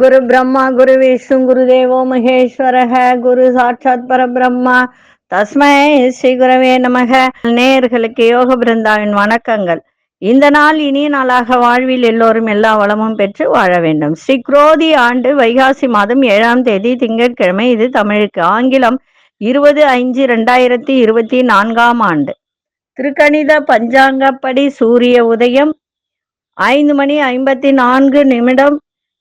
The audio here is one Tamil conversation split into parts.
குரு பிரம்மா குரு விஷ்ணு குரு தேவோ மகேஸ்வரக குரு சாட்சாத் பரபிரம்மா. தஸ்மை ஸ்ரீ குரவே நமக. நேயர்களுக்கு யோக பிருந்தாவின் வணக்கங்கள். இந்த நாள் இனிய நாளாக வாழ்வில் எல்லோரும் எல்லா வளமும் பெற்று வாழ வேண்டும். ஸ்ரீ குரோதி ஆண்டு வைகாசி மாதம் ஏழாம் தேதி திங்கட்கிழமை. இது தமிழுக்கு ஆங்கிலம். இருபது ஐந்து ரெண்டாயிரத்தி இருபத்தி நான்காம் ஆண்டு. திருக்கணித பஞ்சாங்கப்படி சூரிய உதயம் ஐந்து மணி ஐம்பத்தி நான்கு நிமிடம்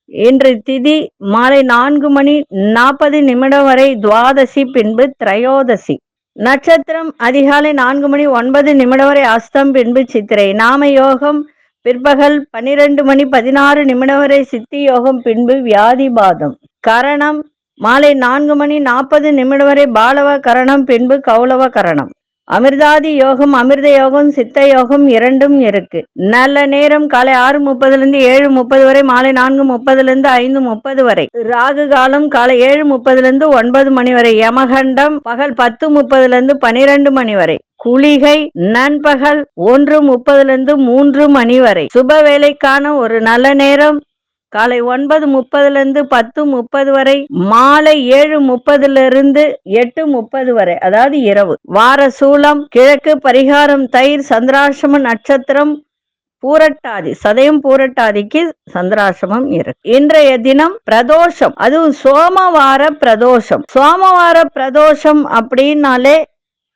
இன்று திதி மாலை நான்கு மணி நாற்பது நிமிடம் வரை துவாதசி பின்பு திரையோதசி. நட்சத்திரம் அதிகாலை நான்கு மணி ஒன்பது நிமிடம் வரை அஸ்தம் பின்பு சித்திரை. நாம யோகம் பிற்பகல் பன்னிரண்டு மணி பதினாறு நிமிடம் வரை சித்தி யோகம் பின்பு வியாதிபாதம். கரணம் மாலை நான்கு மணி நாற்பது நிமிடம் வரை பாலவ கரணம் பின்பு கௌலவ கரணம். அமிர்தாதி யோகம் அமிர்த யோகம் சித்த யோகம் இரண்டும் இருக்கு. நல்ல நேரம் காலை ஆறு முப்பதுல இருந்து ஏழு முப்பது வரை மாலை நான்கு முப்பதுல இருந்து ஐந்து முப்பது வரை. ராகு காலம் காலை ஏழு முப்பதுல இருந்து ஒன்பது மணி வரை. யமகண்டம் பகல் பத்து முப்பதுல இருந்து பனிரெண்டு மணி வரை. குளிகை நண்பகல் ஒன்று முப்பதுல இருந்து மூன்று மணி வரை. சுப வேலைக்கான ஒரு நல்ல நேரம். காலை ஒன்பது முப்பதுல இருந்து பத்து முப்பது வரை மாலை ஏழு முப்பதுல இருந்து எட்டு முப்பது வரை அதாவது இரவு. வார சூளம் கிழக்கு பரிகாரம் தயிர் சந்திராசிரம நட்சத்திரம் பூரட்டாதி சதயம் பூரட்டாதிக்கு சந்திராசிரமம் இருக்கு. இன்றைய தினம் பிரதோஷம். அதுவும் சோமவார பிரதோஷம். சோமவார பிரதோஷம் அப்படின்னாலே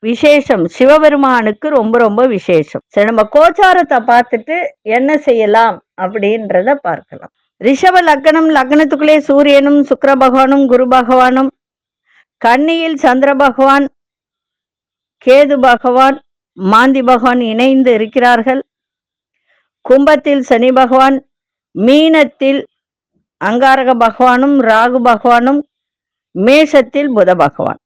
விசேஷம். சிவபெருமானுக்கு ரொம்ப ரொம்ப விசேஷம். சரி நம்ம கோச்சாரத்தை பார்த்துட்டு என்ன செய்யலாம் அப்படின்றத பார்க்கலாம். ரிஷப லக்னம் லக்னத்துக்குள்ளே சூரியனும் சுக்கர பகவானும் குரு பகவானும் கன்னியில் சந்திர பகவான் கேது பகவான் மாந்தி பகவான் இணைந்து இருக்கிறார்கள். கும்பத்தில் சனி பகவான் மீனத்தில் அங்காரக பகவானும் ராகு பகவானும் மேஷத்தில் புத பகவான்.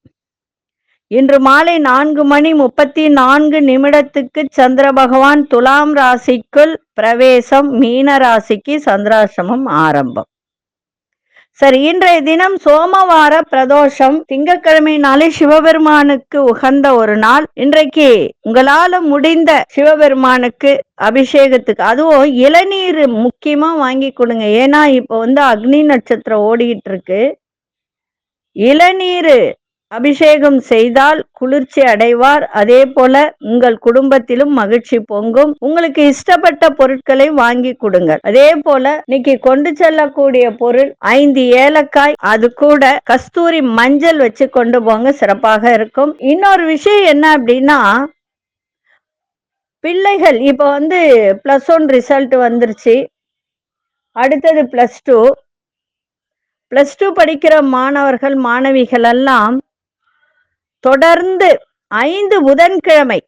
இன்று மாலை நான்கு மணி முப்பத்தி நான்கு நிமிடத்துக்கு சந்திர பகவான் துலாம் ராசிக்குள் பிரவேசம் மீன ராசிக்கு சந்திராசிரமம் ஆரம்பம். சரி இன்றைய தினம் சோமவார பிரதோஷம் திங்கட்கிழமை நாளே சிவபெருமானுக்கு உகந்த ஒரு நாள். இன்றைக்கு உங்களால முடிந்த சிவபெருமானுக்கு அபிஷேகத்துக்கு அதுவும் இளநீர் முக்கியமா வாங்கி கொடுங்க. ஏன்னா இப்போ வந்து அக்னி நட்சத்திரம் ஓடிக்கிட்டு இருக்கு. இளநீர் அபிஷேகம் செய்தால் குளிர்ச்சி அடைவார். அதே போல உங்கள் குடும்பத்திலும் மகிழ்ச்சி பொங்கும். உங்களுக்கு இஷ்டப்பட்ட பொருட்களை வாங்கி கொடுங்க அதே போல இன்னைக்கு கொண்டு செல்லக்கூடிய பொருள் ஐந்து ஏலக்காய். அது கூட கஸ்தூரி மஞ்சள் வச்சு கொண்டு போங்க. சிறப்பாக இருக்கும். இன்னொரு விஷயம் என்ன அப்படின்னா பிள்ளைகள் இப்போ வந்து பிளஸ் ஒன் ரிசல்ட் வந்துருச்சு. அடுத்தது பிளஸ் டூ பிளஸ் டூ படிக்கிற மாணவர்கள் மாணவிகள் எல்லாம் தொடர்ந்து ஐந்து புதன்கிழமை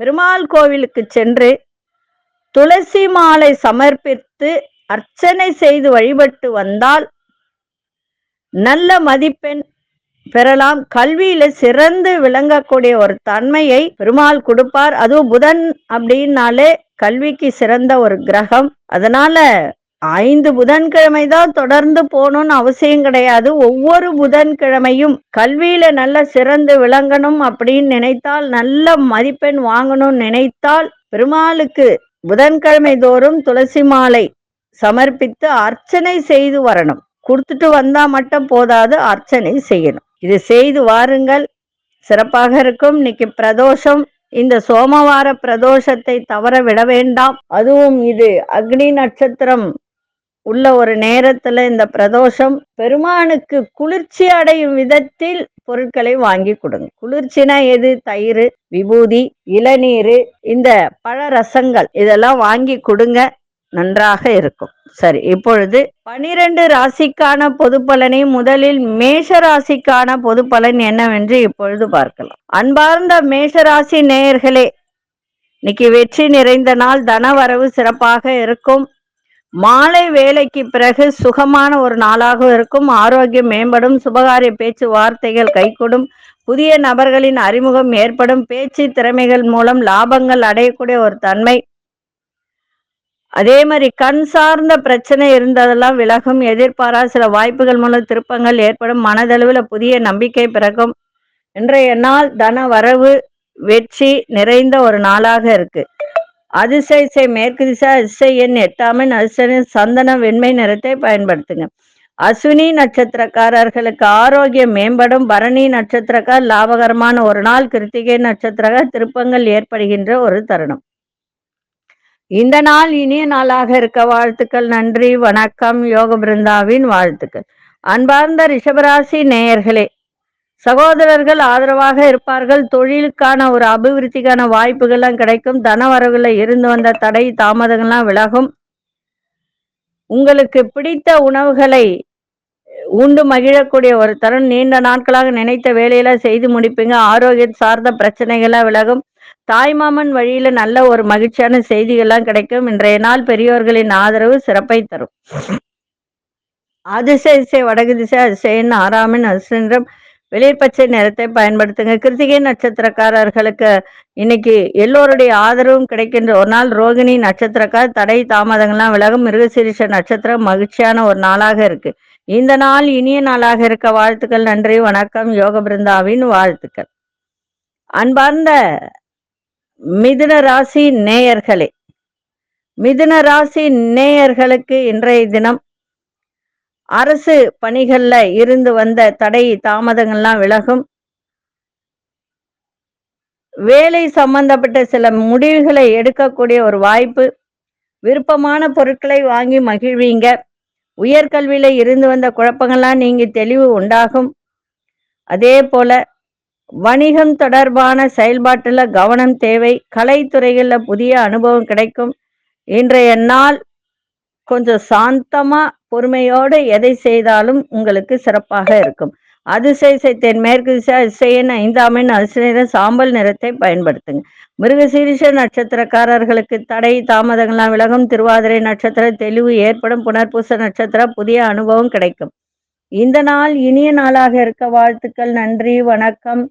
பெருமாள் கோவிலுக்கு சென்று துளசி மாலை சமர்ப்பித்து அர்ச்சனை செய்து வழிபட்டு வந்தால் நல்ல மதிப்பெண் பெறலாம். கல்வியில சிறந்து விளங்கக்கூடிய ஒரு தன்மையை பெருமாள் கொடுப்பார். அதுவும் புதன் அப்படின்னாலே கல்விக்கு சிறந்த ஒரு கிரகம். அதனால ஐந்து புதன்கிழமை தான் தொடர்ந்து போகணும்னு அவசியம் கிடையாது. ஒவ்வொரு புதன்கிழமையும் கல்வியில நல்ல சிறந்து விளங்கணும் அப்படின்னு நினைத்தால் நல்ல மதிப்பெண் வாங்கணும்னு நினைத்தால் பெருமாளுக்கு புதன்கிழமை தோறும் துளசி மாலை சமர்ப்பித்து அர்ச்சனை செய்து வரணும். கொடுத்துட்டு வந்தா மட்டும் போதாது அர்ச்சனை செய்யணும். இது செய்து வாருங்கள். சிறப்பாக இருக்கும். இன்னைக்கு பிரதோஷம். இந்த சோமவார பிரதோஷத்தை தவற விட வேண்டாம். அதுவும் இது அக்னி நட்சத்திரம் உள்ள ஒரு நேரத்துல இந்த பிரதோஷம் பெருமானுக்கு குளிர்ச்சி அடையும் விதத்தில் பொருட்களை வாங்கி கொடுங்க. குளிர்ச்சினா எது? தயிர் விபூதி இளநீர் இந்த பழ ரசங்கள் இதெல்லாம் வாங்கி கொடுங்க. நன்றாக இருக்கும். சரி இப்பொழுது பனிரெண்டு ராசிக்கான பொது பலனை முதலில் மேஷ ராசிக்கான பொது பலன் என்னவென்று இப்பொழுது பார்க்கலாம். அன்பார்ந்த மேஷ ராசி நேயர்களே இன்னைக்கு வெற்றி நிறைந்த நாள். தனவரவு சிறப்பாக இருக்கும். மாலை வேலைக்கு பிறகு சுகமான ஒரு நாளாக இருக்கும். ஆரோக்கியம் மேம்படும். சுபகாரிய பேச்சு வார்த்தைகள் கைகூடும். புதிய நபர்களின் அறிமுகம் ஏற்படும். பேச்சு திறமைகள் மூலம் லாபங்கள் அடையக்கூடிய ஒரு தன்மை. அதே மாதிரி கண் சார்ந்த பிரச்சனை இருந்ததெல்லாம் விலகும். எதிர்பாரா சில வாய்ப்புகள் மூலம் திருப்பங்கள் ஏற்படும். மனதளவில் புதிய நம்பிக்கை பிறக்கும். இன்றைய நாள் தன வரவு வெற்றி நிறைந்த ஒரு நாளாக இருக்கு. அதிசய மேற்கு திசை அதிசய எண் எட்டாமின் அரிசனின் சந்தன வெண்மை நிறத்தை பயன்படுத்துங்க. அஸ்வினி நட்சத்திரக்காரர்களுக்கு ஆரோக்கியம் மேம்படும். பரணி நட்சத்திரக்கார் லாபகரமான ஒரு நாள். கிருத்திகை நட்சத்திரக்கார் திருப்பங்கள் ஏற்படுகின்ற ஒரு தருணம். இந்த நாள் இனிய நாளாக இருக்க வாழ்த்துக்கள். நன்றி. வணக்கம். யோக பிருந்தாவின் வாழ்த்துக்கள். அன்பார்ந்த ரிஷபராசி நேயர்களே சகோதரர்கள் ஆதரவாக இருப்பார்கள். தொழிலுக்கான ஒரு அபிவிருத்திக்கான வாய்ப்புகள்லாம் கிடைக்கும். தன வரவுல இருந்து வந்த தடை தாமதங்கள்லாம் விலகும். உங்களுக்கு பிடித்த உணவுகளை உண்டு மகிழக்கூடிய ஒரு தருணம் நீண்ட நாட்களாக நினைத்த வேலையில செய்து முடிப்பீங்க. ஆரோக்கியம் சார்ந்த பிரச்சனைகள்லாம் விலகும். தாய்மாமன் வழியில நல்ல ஒரு மகிழ்ச்சியான செய்திகள்லாம் கிடைக்கும். இன்றைய நாள் பெரியோர்களின் ஆதரவு சிறப்பை தரும். அதிசய வடகு திசை அதிசயன் ஆறாமின் அதிசயம் வெளிர் பச்சை நிறத்தை பயன்படுத்துங்க. கிருத்திகை நட்சத்திரக்காரர்களுக்கு இன்னைக்கு எல்லோருடைய ஆதரவும் கிடைக்கின்ற ஒரு நாள் ரோகிணி நட்சத்திரக்கார். தடை தாமதங்கள்லாம் விலகும். மிருகசீரிஷ நட்சத்திரம் மகிழ்ச்சியான ஒரு நாளாக இருக்கு. இந்த நாள் இனிய நாளாக இருக்க வாழ்த்துக்கள் நன்றி வணக்கம். யோக பிருந்தாவின் வாழ்த்துக்கள். அன்பார்ந்த மிதுன ராசி நேயர்களே மிதுன ராசி நேயர்களுக்கு இன்றைய தினம் அரசு பணிகள்ல இருந்து வந்த தடை தாமதங்கள்லாம் விலகும். வேலை சம்பந்தப்பட்ட சில முடிவுகளை எடுக்கக்கூடிய ஒரு வாய்ப்பு. விருப்பமான பொருட்களை வாங்கி மகிழ்வீங்க. உயர்கல்வியில இருந்து வந்த குழப்பங்கள்லாம் நீங்க தெளிவு உண்டாகும். அதே போல வணிகம் தொடர்பான செயல்பாட்டுல கவனம் தேவை. கலைத்துறைகள்ல புதிய அனுபவம் கிடைக்கும். இன்றைய நாள் கொஞ்சம் சாந்தமா பொறுமையோடு எதை செய்தாலும் உங்களுக்கு சிறப்பாக இருக்கும். அதிசய தென்மேற்கு திசை அதிசயன் ஐந்தாமின் அதிசய சாம்பல் நிறத்தை பயன்படுத்துங்க. மிருகசீரிஷ நட்சத்திரக்காரர்களுக்கு தடை தாமதங்களாம் விலகும். திருவாதிரை நட்சத்திர தெளிவு ஏற்படும். புனர்பூச நட்சத்திரம் புதிய அனுபவம் கிடைக்கும். இந்த நாள் இனிய நாளாக இருக்க வாழ்த்துக்கள் நன்றி வணக்கம்.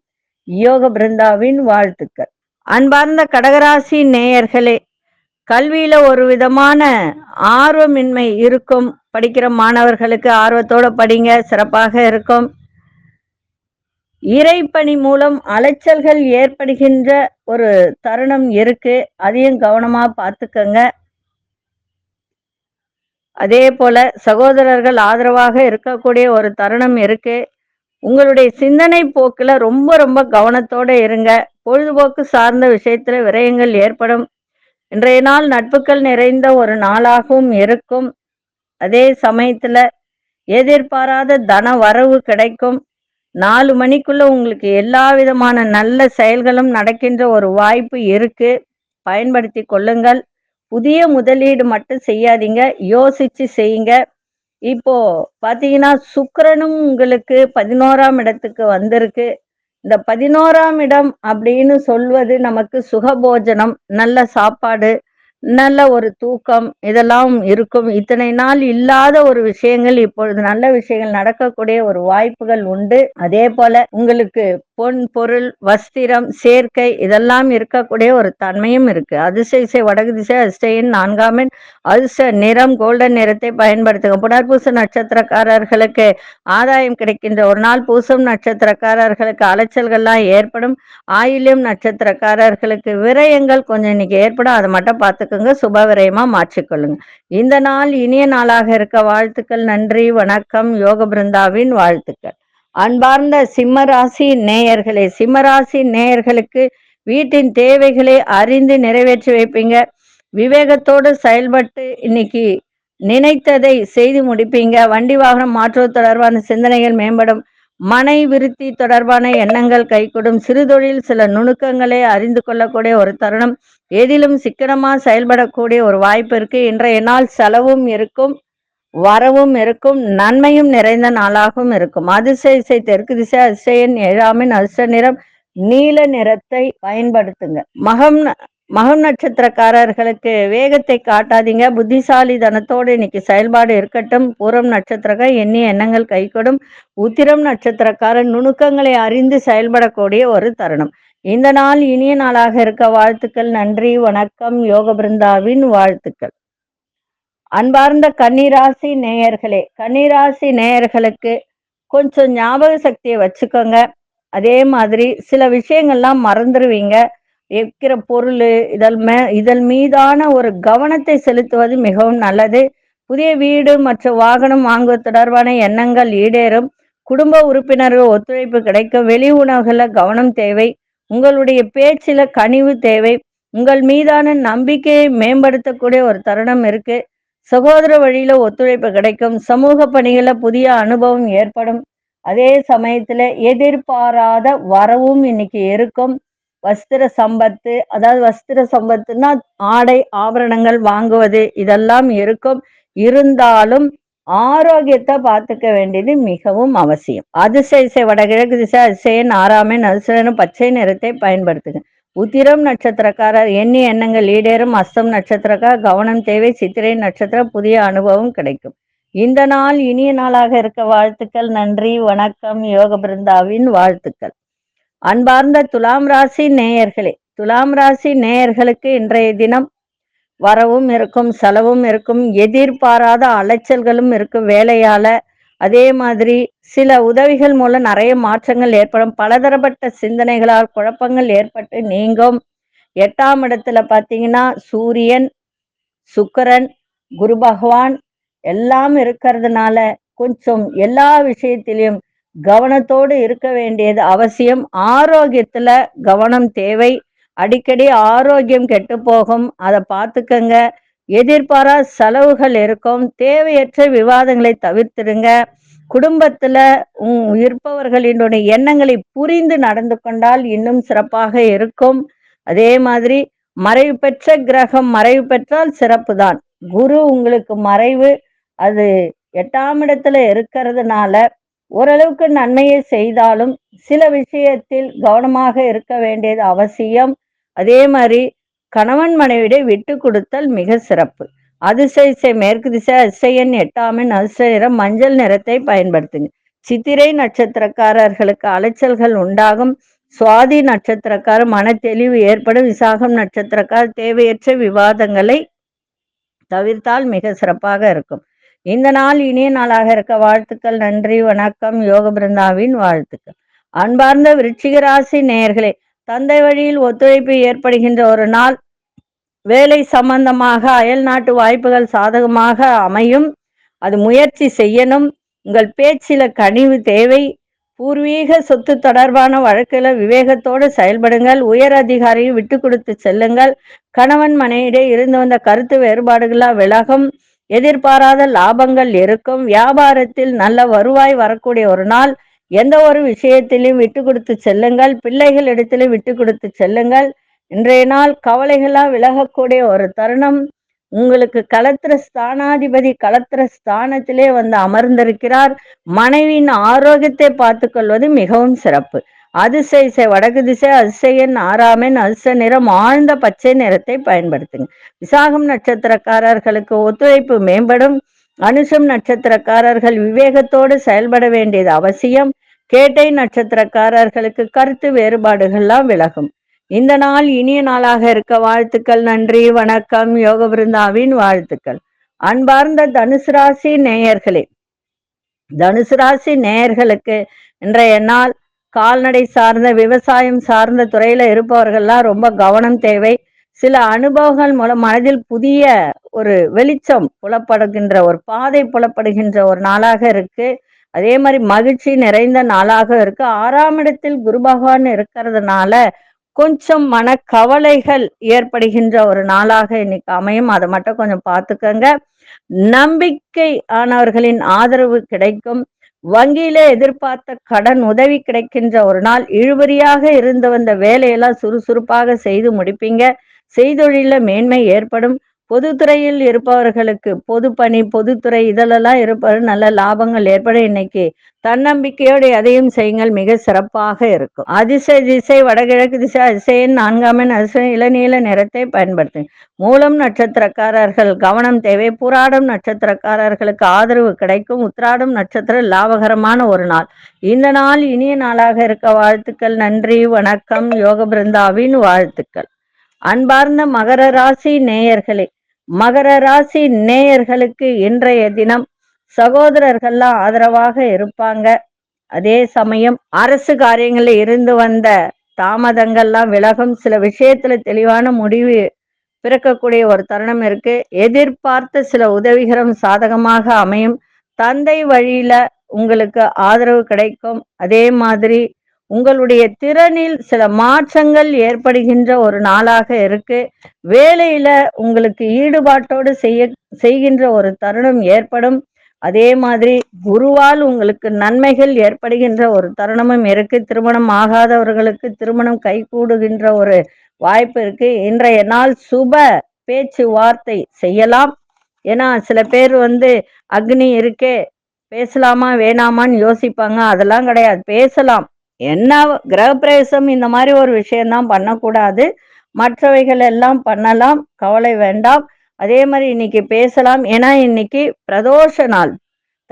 யோக பிருந்தாவின் வாழ்த்துக்கள். அன்பார்ந்த கடகராசி நேயர்களே கல்வியில ஒரு விதமான ஆர்வமின்மை இருக்கும். படிக்கிற மாணவர்களுக்கு ஆர்வத்தோட படிங்க சிறப்பாக இருக்கும். இறைப்பணி மூலம் அலைச்சல்கள் ஏற்படுகின்ற ஒரு தருணம் இருக்கு. அதையும் கவனமா பார்த்துக்கங்க. அதே போல சகோதரர்கள் ஆதரவாக இருக்கக்கூடிய ஒரு தருணம் இருக்கு. உங்களுடைய சிந்தனை போக்குல ரொம்ப ரொம்ப கவனத்தோட இருங்க. பொழுதுபோக்கு சார்ந்த விஷயத்துல விரயங்கள் ஏற்படும். இன்றைய நாள் நட்புகள் நிறைந்த ஒரு நாளாகவும் இருக்கும். அதே சமயத்துல எதிர்பாராத தன வரவு கிடைக்கும். நாலு மணிக்குள்ள உங்களுக்கு எல்லா விதமான நல்ல செயல்களும் நடக்கின்ற ஒரு வாய்ப்பு இருக்கு. பயன்படுத்தி கொள்ளுங்கள். புதிய முதலீடு மட்டும் செய்யாதீங்க. யோசிச்சு செய்யுங்க. இப்போ பாத்தீங்கன்னா சுக்கரனும் உங்களுக்கு பதினோராம் இடத்துக்கு வந்திருக்கு. இந்த பதினோராம் இடம் அப்படின்னு சொல்வது நமக்கு சுகபோஜனம் நல்ல சாப்பாடு நல்ல ஒரு தூக்கம் இதெல்லாம் இருக்கும். இத்தனை நாள் இல்லாத ஒரு விஷயங்கள் இப்பொழுது நல்ல விஷயங்கள் நடக்கக்கூடிய ஒரு வாய்ப்புகள் உண்டு. அதே போல உங்களுக்கு பொன் பொருள் வஸ்திரம் சேர்க்கை இதெல்லாம் இருக்கக்கூடிய ஒரு தன்மையும் இருக்கு. அதிசய இசை வடகு திசை அதிசயின் நான்காம் எண் அதிர்ஷ்ட நிறம் கோல்டன் நிறத்தை பயன்படுத்துங்க. புனர்பூச நட்சத்திரக்காரர்களுக்கு ஆதாயம் கிடைக்கின்ற ஒரு நாள் பூசம் நட்சத்திரக்காரர்களுக்கு அலைச்சல்கள்லாம் ஏற்படும். ஆயில்யம் நட்சத்திரக்காரர்களுக்கு விரயங்கள் கொஞ்சம் இன்னைக்கு ஏற்படும். அதை மட்டும் பார்த்துக்க சுப சுபவிரயமா மாற்றிக்கொள்ளுங்க. இந்த நாள் இனிய நாளாக இருக்க வாழ்த்துக்கள். நன்றி வணக்கம். யோக பிருந்தாவின் வாழ்த்துக்கள். அன்பார்ந்த சிம்மராசி நேயர்களே சிம்மராசி நேயர்களுக்கு வீட்டின் தேவைகளை அறிந்து நிறைவேற்றி வைப்பீங்க. விவேகத்தோடு செயல்பட்டு இன்னைக்கு நினைத்ததை செய்து முடிப்பீங்க. வண்டி வாகனம் மாற்றுவது தொடர்பான சிந்தனைகள் மேம்படும். மனை விருத்தி தொடர்பான எண்ணங்கள் கைகூடும் சிறுதொழில் சில நுணுக்கங்களை அறிந்து கொள்ளக்கூடிய ஒரு தருணம். எதிலும் சிக்கனமா செயல்படக்கூடிய ஒரு வாய்ப்பு இருக்கு. இன்றைய நாள் செலவும் இருக்கும் வரவும் இருக்கும் நன்மையும் நிறைந்த நாளாகவும் இருக்கும். அதிசய இசை தெற்கு திசை அதிசயன் ஏழாமின் அதிர்ஷ்ட நிறம் நீல நிறத்தை பயன்படுத்துங்க. மகம் மகம் நட்சத்திரக்காரர்களுக்கு வேகத்தை காட்டாதீங்க. புத்திசாலி தனத்தோடு இன்னைக்கு செயல்பாடு இருக்கட்டும். பூரம் நட்சத்திரக்க எண்ணி எண்ணங்கள் கைகொடும். உத்திரம் நட்சத்திரக்காரன் நுணுக்கங்களை அறிந்து செயல்படக்கூடிய ஒரு தருணம். இந்த நாள் இனிய நாளாக இருக்க வாழ்த்துக்கள். நன்றி வணக்கம். யோக பிருந்தாவின் வாழ்த்துக்கள். அன்பார்ந்த கன்னிராசி நேயர்களே கன்னிராசி நேயர்களுக்கு கொஞ்சம் ஞாபக சக்தியை வச்சுக்கோங்க. அதே மாதிரி சில விஷயங்கள்லாம் மறந்துடுவீங்க இருக்கிற பொருள் இதழ் மே இதழ் மீதான ஒரு கவனத்தை செலுத்துவது மிகவும் நல்லது. புதிய வீடு மற்றும் வாகனம் வாங்குவது தொடர்பான எண்ணங்கள் ஈடேறும். குடும்ப உறுப்பினர்கள் ஒத்துழைப்பு கிடைக்கும் வெளி உணவுகள கவனம் தேவை. உங்களுடைய பேச்சில கனிவு தேவை. உங்கள் மீதான நம்பிக்கையை மேம்படுத்தக்கூடிய ஒரு தருணம் இருக்கு. சகோதர வழியில ஒத்துழைப்பு கிடைக்கும். சமூக பணிகள புதிய அனுபவம் ஏற்படும். அதே சமயத்துல எதிர்பாராத வரவும் இன்னைக்கு இருக்கும். வஸ்திர சம்பத்து அதாவது வஸ்திர சம்பத்துனா ஆடை ஆபரணங்கள் வாங்குவது இதெல்லாம் இருக்கும். இருந்தாலும் ஆரோக்கியத்தை பார்த்துக்க வேண்டியது மிகவும் அவசியம். அதிசயசை வடகிழக்கு திசை அதிசயன் ஆறாமன் அதிசயனும் பச்சை நிறத்தை பயன்படுத்துங்க. உத்திரம் நட்சத்திரக்காரர் எண்ணி எண்ணங்கள் ஈடேறும். அஸ்தம் நட்சத்திரக்கார் கவனம் தேவை சித்திரை நட்சத்திரம் புதிய அனுபவம் கிடைக்கும். இந்த நாள் இனிய நாளாக இருக்க வாழ்த்துக்கள். நன்றி வணக்கம். யோக பிருந்தாவின் வாழ்த்துக்கள். அன்பார்ந்த துலாம் ராசி நேயர்களே துலாம் ராசி நேயர்களுக்கு இன்றைய தினம் வரவும் இருக்கும் செலவும் இருக்கும் எதிர்பாராத அலைச்சல்களும் இருக்கும் வேலையால. அதே மாதிரி சில உதவிகள் மூலம் நிறைய மாற்றங்கள் ஏற்படும். பலதரப்பட்ட சிந்தனைகளால் குழப்பங்கள் ஏற்பட்டு நீங்கும். எட்டாம் இடத்துல பார்த்தீங்கன்னா சூரியன் சுக்கரன் குரு பகவான் எல்லாம் இருக்கிறதுனால கொஞ்சம் எல்லா விஷயத்திலையும் கவனத்தோடு இருக்க வேண்டியது அவசியம். ஆரோக்கியத்துல கவனம் தேவை. அடிக்கடி ஆரோக்கியம் கெட்டு போகும் அதை பார்த்துக்கங்க எதிர்பாரா செலவுகள் இருக்கும். தேவையற்ற விவாதங்களை தவிர்த்துருங்க குடும்பத்துல இருப்பவர்களினுடைய எண்ணங்களை புரிந்து நடந்து கொண்டால் இன்னும் சிறப்பாக இருக்கும். அதே மாதிரி மறைவு பெற்ற கிரகம் மறைவு பெற்றால் சிறப்பு தான் குரு உங்களுக்கு மறைவு. அது எட்டாம் இடத்துல இருக்கிறதுனால ஓரளவுக்கு நன்மையை செய்தாலும் சில விஷயத்தில் கவனமாக இருக்க வேண்டியது அவசியம். அதே மாதிரி கணவன் மனைவிடை விட்டு கொடுத்தல் மிக சிறப்பு. அதிசய மேற்கு திசை அதிசயன் எட்டாமின் அதிசய நிறம் மஞ்சள் நிறத்தை பயன்படுத்துங்க. சித்திரை நட்சத்திரக்காரர்களுக்கு அலைச்சல்கள் உண்டாகும். சுவாதி நட்சத்திரக்கார மன தெளிவு ஏற்படும். விசாகம் நட்சத்திரக்கார தேவையற்ற விவாதங்களை தவிர்த்தால் மிக சிறப்பாக இருக்கும். இந்த நாள் இனிய நாளாக இருக்க வாழ்த்துக்கள் நன்றி வணக்கம் யோக பிருந்தாவின் வாழ்த்துக்கள். அன்பார்ந்த விருச்சிகராசி நேயர்களே தந்தை வழியில் ஒத்துழைப்பு ஏற்படுகின்ற ஒரு நாள் வேலை சம்பந்தமாக அயல் நாட்டு வாய்ப்புகள் சாதகமாக அமையும். அது முயற்சி செய்யணும். உங்கள் பேச்சில கனிவு தேவை. பூர்வீக சொத்து தொடர்பான வழக்கில் விவேகத்தோடு செயல்படுங்கள். உயர் அதிகாரியை விட்டு கொடுத்து செல்லுங்கள். கணவன் மனையிடையே இருந்து வந்த கருத்து வேறுபாடுகளா விலகும். எதிர்பாராத லாபங்கள் இருக்கும். வியாபாரத்தில் நல்ல வருவாய் வரக்கூடிய ஒரு நாள். எந்த ஒரு விஷயத்திலையும் விட்டு கொடுத்து செல்லுங்கள். பிள்ளைகள் இடத்திலும் விட்டு கொடுத்து செல்லுங்கள். இன்றைய நாள் கவலைகளா விலகக்கூடிய ஒரு தருணம். உங்களுக்கு களத்திர ஸ்தானாதிபதி களத்திர ஸ்தானத்திலே வந்து அமர்ந்திருக்கிறார். மனைவியின் ஆரோக்கியத்தை பார்த்து கொள்வது மிகவும் சிறப்பு. அதிசய வடக்கு திசை அதிசயன் ஆறாமன் அதிச நிறம் ஆழ்ந்த பச்சை நிறத்தை பயன்படுத்துங்க. விசாகம் நட்சத்திரக்காரர்களுக்கு ஒத்துழைப்பு மேம்படும். அனுசம் நட்சத்திரக்காரர்கள் விவேகத்தோடு செயல்பட வேண்டியது அவசியம். கேட்டை நட்சத்திரக்காரர்களுக்கு கருத்து வேறுபாடுகள்லாம் விலகும். இந்த நாள் இனிய நாளாக இருக்க வாழ்த்துக்கள் நன்றி வணக்கம் யோக விருந்தாவின் வாழ்த்துக்கள். அன்பார்ந்த தனுசு ராசி நேயர்களே தனுசு ராசி நேயர்களுக்கு இன்றைய நாள் கால்நடை சார்ந்த விவசாயம் சார்ந்த துறையில இருப்பவர்கள்லாம் ரொம்ப கவனம் தேவை. சில அனுபவங்கள் மூலம் மனதில் புதிய ஒரு வெளிச்சம் புலப்படுகின்ற ஒரு பாதை புலப்படுகின்ற ஒரு நாளாக இருக்கு. அதே மாதிரி மகிழ்ச்சி நிறைந்த நாளாக இருக்கு. ஆறாம் இடத்தில் குரு பகவான் இருக்கிறதுனால கொஞ்சம் மன கவலைகள் ஏற்படுகின்ற ஒரு நாளாக இன்னைக்கு அமையும். அதை மட்டும் கொஞ்சம் பார்த்துக்கோங்க. நம்பிக்கை ஆனவர்களின் ஆதரவு கிடைக்கும். வங்கியில எதிர்பார்த்த கடன் உதவி கிடைக்கின்ற ஒரு நாள் இழுபறியாக இருந்து வந்த வேலையெல்லாம் சுறுசுறுப்பாக செய்து முடிப்பீங்க. செய்தொழில மேன்மை ஏற்படும். பொதுத்துறையில் இருப்பவர்களுக்கு பொது பணி பொதுத்துறை இதிலெல்லாம் இருப்பவர் நல்ல லாபங்கள் ஏற்பட இன்னைக்கு தன்னம்பிக்கையோடு எதையும் செய்யுங்கள் மிக சிறப்பாக இருக்கும். அதிசய திசை வடகிழக்கு திசை அதிசயன் நான்காமன் அதிசயம் இளநீல நிறத்தை பயன்படுத்தும் மூலம் நட்சத்திரக்காரர்கள் கவனம் தேவை. புராடம் நட்சத்திரக்காரர்களுக்கு ஆதரவு கிடைக்கும். உத்திராடம் நட்சத்திர லாபகரமான ஒரு நாள். இந்த நாள் இனிய நாளாக இருக்க வாழ்த்துக்கள். நன்றி வணக்கம். யோக பிருந்தாவின் வாழ்த்துக்கள். அன்பார்ந்த மகர ராசி நேயர்களே மகர ராசி நேயர்களுக்கு இன்றைய தினம் சகோதரர்கள்லாம் ஆதரவாக இருப்பாங்க. அதே சமயம் அரசு காரியங்களில் இருந்து வந்த தாமதங்கள்லாம் விலகும். சில விஷயத்துல தெளிவான முடிவு பிறக்கக்கூடிய ஒரு தருணம் இருக்கு. எதிர்பார்த்த சில உதவிகரம் சாதகமாக அமையும். தந்தை வழியில உங்களுக்கு ஆதரவு கிடைக்கும். அதே மாதிரி உங்களுடைய திறனில் சில மாற்றங்கள் ஏற்படுகின்ற ஒரு நாளாக இருக்கு. வேலையில உங்களுக்கு ஈடுபாட்டோடு செய்ய செய்கின்ற ஒரு தருணம் ஏற்படும். அதே மாதிரி குருவால் உங்களுக்கு நன்மைகள் ஏற்படுகின்ற ஒரு தருணமும் இருக்கு. திருமணம் ஆகாதவர்களுக்கு திருமணம் கைகூடுகின்ற ஒரு வாய்ப்பு இருக்கு. இன்றைய நாள் சுப பேச்சு வார்த்தை செய்யலாம். ஏன்னா சில பேர் வந்து அக்னி இருக்கே பேசலாமா வேணாமான்னு யோசிப்பாங்க. அதெல்லாம் கிடையாது. பேசலாம். என்ன கிரகப்பிரவேசம் இந்த மாதிரி ஒரு விஷயம்தான் பண்ணக்கூடாது. மற்றவைகள் எல்லாம் பண்ணலாம். கவலை வேண்டாம். அதே மாதிரி இன்னைக்கு பேசலாம். ஏன்னா இன்னைக்கு பிரதோஷ நாள்.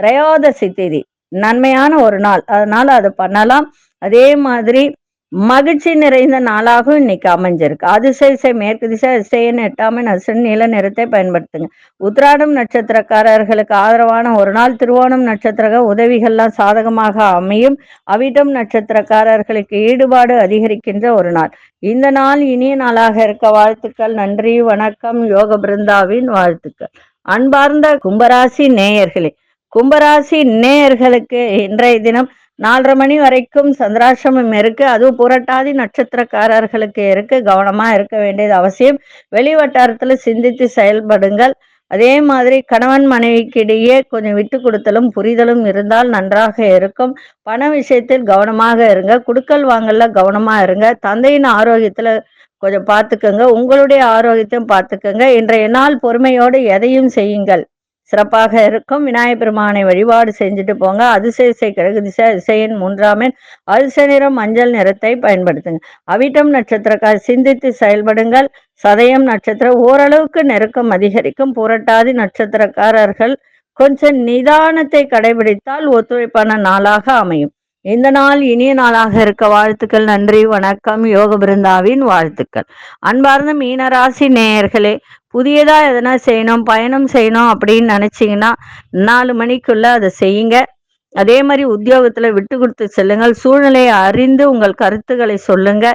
திரையோதசி திதி. நன்மையான ஒரு நாள். அதனால அது பண்ணலாம். அதே மாதிரி மகிழ்ச்சி நிறைந்த நாளாகவும் இன்னைக்கு அமைஞ்சிருக்கு. அதிசய மேற்கு திசை அதிசயன் எட்டாமன் அசன் நீல நிறத்தை பயன்படுத்துங்க. உத்ராடம் நட்சத்திரக்காரர்களுக்கு ஆதரவான ஒரு நாள். திருவோணம் நட்சத்திர உதவிகள்லாம் சாதகமாக அமையும். அவிட்டம் நட்சத்திரக்காரர்களுக்கு ஈடுபாடு அதிகரிக்கின்ற ஒரு நாள். இந்த நாள் இனிய நாளாக இருக்க வாழ்த்துக்கள். நன்றி வணக்கம். யோக பிருந்தாவின் வாழ்த்துக்கள். அன்பார்ந்த கும்பராசி நேயர்களே கும்பராசி நேயர்களுக்கு இன்றைய தினம் நாலரை மணி வரைக்கும் சந்திராசிரமம் இருக்கு. அதுவும் புரட்டாதி நட்சத்திரக்காரர்களுக்கு இருக்கு. கவனமா இருக்க வேண்டியது அவசியம். வெளி வட்டாரத்துல சிந்தித்து செயல்படுங்கள். அதே மாதிரி கணவன் மனைவிக்கிடையே கொஞ்சம் விட்டு கொடுத்தலும் புரிதலும் இருந்தால் நன்றாக இருக்கும். பண விஷயத்தில் கவனமாக இருங்க. குடுக்கல் வாங்கல கவனமா இருங்க. தந்தையின் ஆரோக்கியத்துல கொஞ்சம் பார்த்துக்கோங்க. உங்களுடைய ஆரோக்கியத்தையும் பார்த்துக்கோங்க. இன்றைய நாள் பொறுமையோடு எதையும் செய்யுங்கள். சிறப்பாக இருக்கும். விநாயகப் பெருமானை வழிபாடு செஞ்சுட்டு போங்க. அதிசயசை கிழக்கு திசை அதிசயன் மூன்றாமன் அதிசய நிறம் மஞ்சள் நிறத்தை பயன்படுத்துங்க. அவிட்டம் நட்சத்திரக்கார் சிந்தித்து செயல்படுங்கள். சதயம் நட்சத்திரம் ஓரளவுக்கு நெருக்கம் அதிகரிக்கும். புரட்டாதி நட்சத்திரக்காரர்கள் கொஞ்சம் நிதானத்தை கடைபிடித்தால் ஒத்துழைப்பான நாளாக அமையும். இந்த நாள் இனிய நாளாக இருக்க வாழ்த்துக்கள் நன்றி வணக்கம் யோக பிருந்தாவின் வாழ்த்துக்கள். அன்பார்ந்த மீனராசி நேயர்களே புதியதா எதனா செய்யணும் பயணம் செய்யணும் அப்படின்னு நினைச்சீங்கன்னா நாலு மணிக்குள்ள அதை செய்யுங்க. அதே மாதிரி உத்தியோகத்துல விட்டு கொடுத்து செல்லுங்கள். சூழ்நிலையை அறிந்து உங்கள் கருத்துக்களை சொல்லுங்க.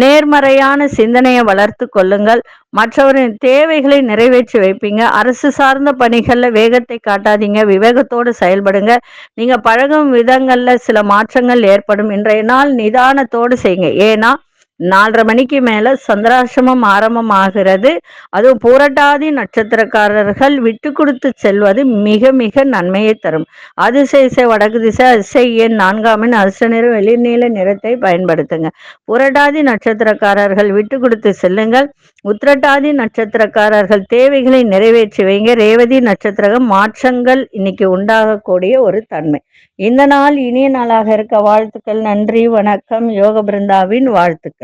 நேர்மறையான சிந்தனையை வளர்த்து கொள்ளுங்கள். மற்றவரின் தேவைகளை நிறைவேற்றி வைப்பீங்க. அரசு சார்ந்த பணிகள்ல வேகத்தை காட்டாதீங்க. விவேகத்தோடு செயல்படுங்க. நீங்க பழகும் விதங்கள்ல சில மாற்றங்கள் ஏற்படும். இன்றைய நாள் நிதானத்தோடு செய்யுங்க. ஏன்னா நாலரை மணிக்கு மேல சந்திராசிரமம் ஆரம்பமாகிறது. அதுவும் பூரட்டாதி நட்சத்திரக்காரர்கள் விட்டு கொடுத்து செல்வது மிக மிக நன்மையை தரும். அதிசய வடக்கு திசை அதிசை எண் நான்காமின் அதிர்ஷ்ட நிறம் வெளிநீல நிறத்தை பயன்படுத்துங்க. புரட்டாதி நட்சத்திரக்காரர்கள் விட்டு கொடுத்து செல்லுங்கள். உத்திரட்டாதி நட்சத்திரக்காரர்கள் தேவைகளை நிறைவேற்றி வைங்க. ரேவதி நட்சத்திரகம் மாற்றங்கள் இன்னைக்கு உண்டாகக்கூடிய ஒரு தன்மை. இந்த நாள் இனிய நாளாக இருக்க. வாழ்த்துக்கள் நன்றி வணக்கம். யோக பிருந்தாவின் வாழ்த்துக்கள்.